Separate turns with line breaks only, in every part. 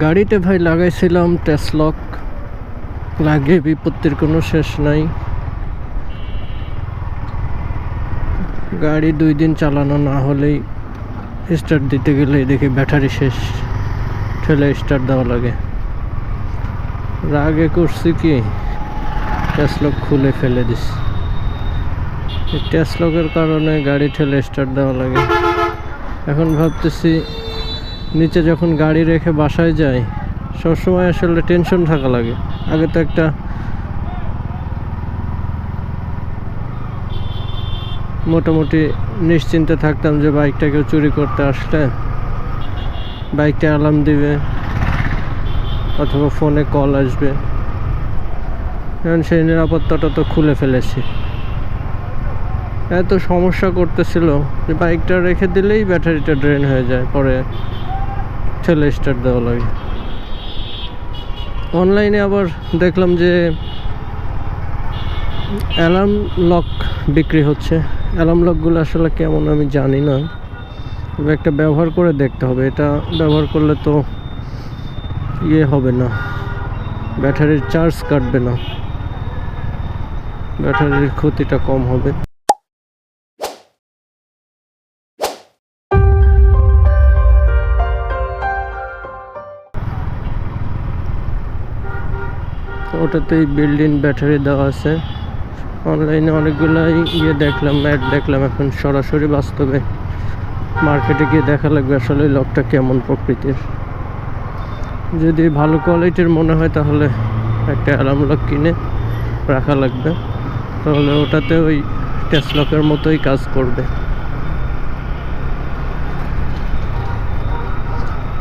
গাড়িতে ভাই লাগাইছিলাম টেসলক লাগে বিপত্তির কোনো শেষ নাই। গাড়ি দুই দিন চালানো না হলেই স্টার্ট দিতে গেলে দেখি ব্যাটারি শেষ। ঠেলে স্টার্ট দেওয়া লাগে। রাগে করছি কি? টেসলক খুলে ফেলে দিস। টেসলকের কারণে গাড়ি ঠেলে স্টার্ট দেওয়া লাগে। এখন ভাবতেছি নিচে যখন গাড়ি রেখে বাসায় যাই, সবসময় আসলে টেনশন থাকা লাগে। আগে তো একটা মোটামুটি নিশ্চিন্তে থাকতাম যে বাইকটা কেউ চুরি করতে আসলে বাইকটা অ্যালার্ম দিবে অথবা ফোনে কল আসবে। এখন সেই নিরাপত্তাটা তো খুলে ফেলেছি। এত সমস্যা করতেছিল যে বাইকটা রেখে দিলেই ব্যাটারিটা ড্রেন হয়ে যায়, পরে ঠেলে স্টার্ট দেওয়া লাগে। অনলাইনে আবার দেখলাম যে অ্যালার্ম লক বিক্রি হচ্ছে। অ্যালার্ম লকগুলো আসলে কেমন আমি জানি না। তবে একটা ব্যবহার করে দেখতে হবে। এটা ব্যবহার করলে তো ইয়ে হবে না। ব্যাটারির চার্জ কাটবে না। ব্যাটারির ক্ষতিটা কম হবে। ওটাতেই বিল্ডিং ব্যাটারি দেওয়া আছে। অনলাইনে অনেকগুলাই ইয়ে দেখলাম অ্যাড দেখলাম, এখন সরাসরি বাস্তবে মার্কেটে গিয়ে দেখা লাগবে আসলে লকটা কেমন প্রকৃতির। যদি ভালো কোয়ালিটির মনে হয় তাহলে একটা অ্যালার্ম লক কিনে রাখা লাগবে। তাহলে ওটাতে ওই টেস্ট লকের মতোই কাজ করবে।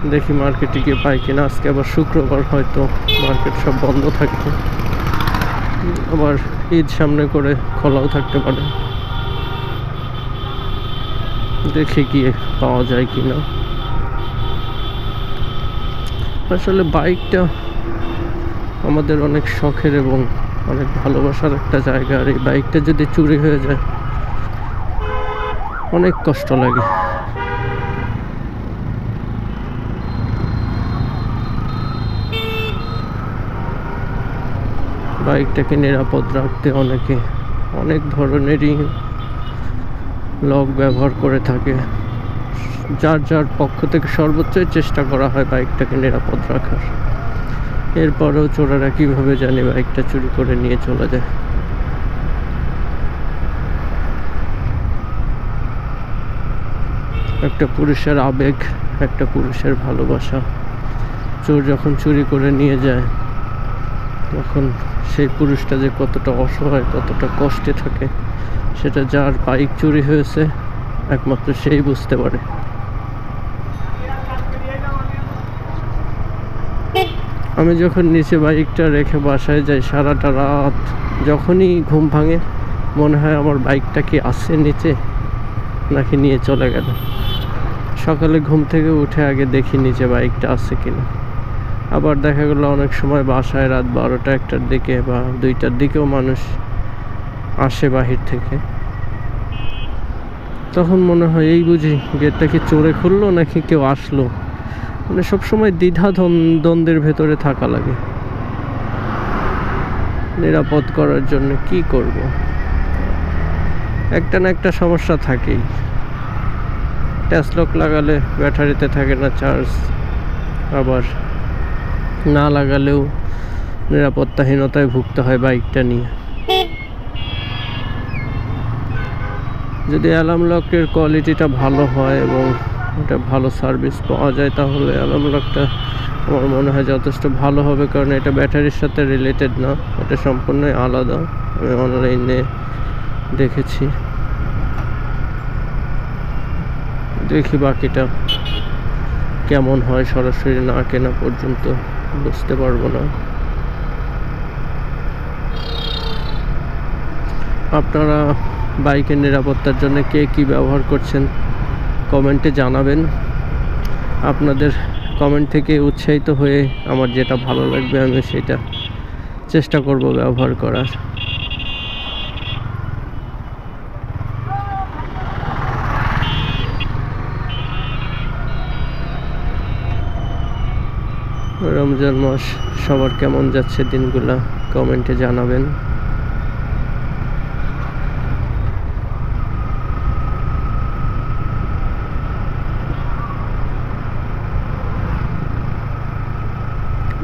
দেখি মার্কেটে গিয়ে পাই কিনা। আজকে আবার শুক্রবার, হয়তো মার্কেট সব বন্ধ থাকবে। আবার ঈদ সামনে করে খোলাও থাকতে পারে। দেখে গিয়ে পাওয়া যায় কিনা। আসলে বাইকটা আমাদের অনেক শখের এবং অনেক ভালোবাসার একটা জায়গা। আর এই বাইকটা যদি চুরি হয়ে যায়, অনেক কষ্ট লাগে। বাইকটাকে নিরাপদ রাখতে অনেকে অনেক ধরনেরই লক ব্যবহার করে থাকে। যার যার পক্ষ থেকে সর্বোচ্চই চেষ্টা করা হয় বাইকটাকে নিরাপদ রাখার। এরপরেও চোরারা কীভাবে জানে বাইকটা চুরি করে নিয়ে চলে যায়? একটা পুরুষের আবেগ, একটা পুরুষের ভালোবাসা। চোর যখন চুরি করে নিয়ে যায় তখন সেই পুরুষটা যে কতটা অসহায়, কতটা কষ্টে থাকে, সেটা যার বাইক চুরি হয়েছে, একমাত্র সেই বুঝতে পারে। আমি যখন নিচে বাইকটা রেখে বাসায় যাই, সারাটা রাত যখনই ঘুম ভাঙে, মনে হয় আমার বাইকটা কি আসছে নিচে, নাকি নিয়ে চলে গেল। সকালে ঘুম থেকে উঠে আগে দেখি নিচে বাইকটা আছে কিনা। আবার দেখা গেলো অনেক সময় বাসায় রাত বারোটা একটার দিকে বা দুইটার দিকেও মানুষ আসে বাহির থেকে। তখন মনে হয়, এই বুঝি গেটটা কি চোরে খুললো নাকি কেউ আসলো? মানে সবসময় দ্বিধা দ্বন্দ্ব- দ্বন্দ্বের ভেতরে থাকা লাগে। নিরাপদ করার জন্য কি করব? একটা না একটা সমস্যা থাকেই। ট্যাসলক লাগালে ব্যাটারিতে থাকে না চার্জ, আবার না লাগালেও নিরাপত্তাহীনতায় ভুগতে হয় বাইকটা নিয়ে। যদি অ্যালার্ম লকের কোয়ালিটিটা ভালো হয় এবং এটা ভালো সার্ভিস পাওয়া যায়, তাহলে অ্যালার্ম লকটা আমার মনে হয় যথেষ্ট ভালো হবে, কারণ এটা ব্যাটারির সাথে রিলেটেড না, এটা সম্পূর্ণই আলাদা। আমি অনলাইনে দেখেছি। দেখি বাকিটা কেমন হয় সরাসরি না কেনা পর্যন্ত। বুঝতে পারব না। আপনারা বাইকের নিরাপত্তার জন্য কে কি ব্যবহার করছেন কমেন্টে জানাবেন। আপনাদের কমেন্ট থেকে উৎসাহিত হয়ে আমার যেটা ভালো লাগবে আমি সেটা চেষ্টা করব ব্যবহার করার। রমজান মাস, সবার কেমন যাচ্ছে দিনগুলা? কমেন্টে জানাবেন।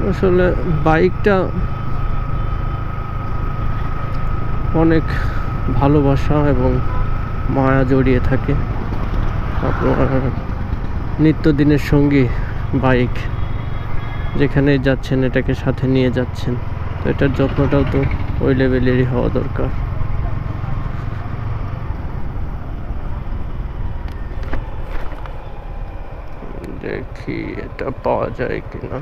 আসলে বাইকটা অনেক ভালোবাসা এবং মায়া জড়িয়ে থাকে। আপনার নিত্যদিনের সঙ্গী বাইক। যেখানে যাচ্ছেন, এটাকে সাথে নিয়ে যাচ্ছেন। তো এটার যত্নটাও তো ওই লেভেলেরই হওয়া দরকার। দেখি এটা পাওয়া যায় কিনা।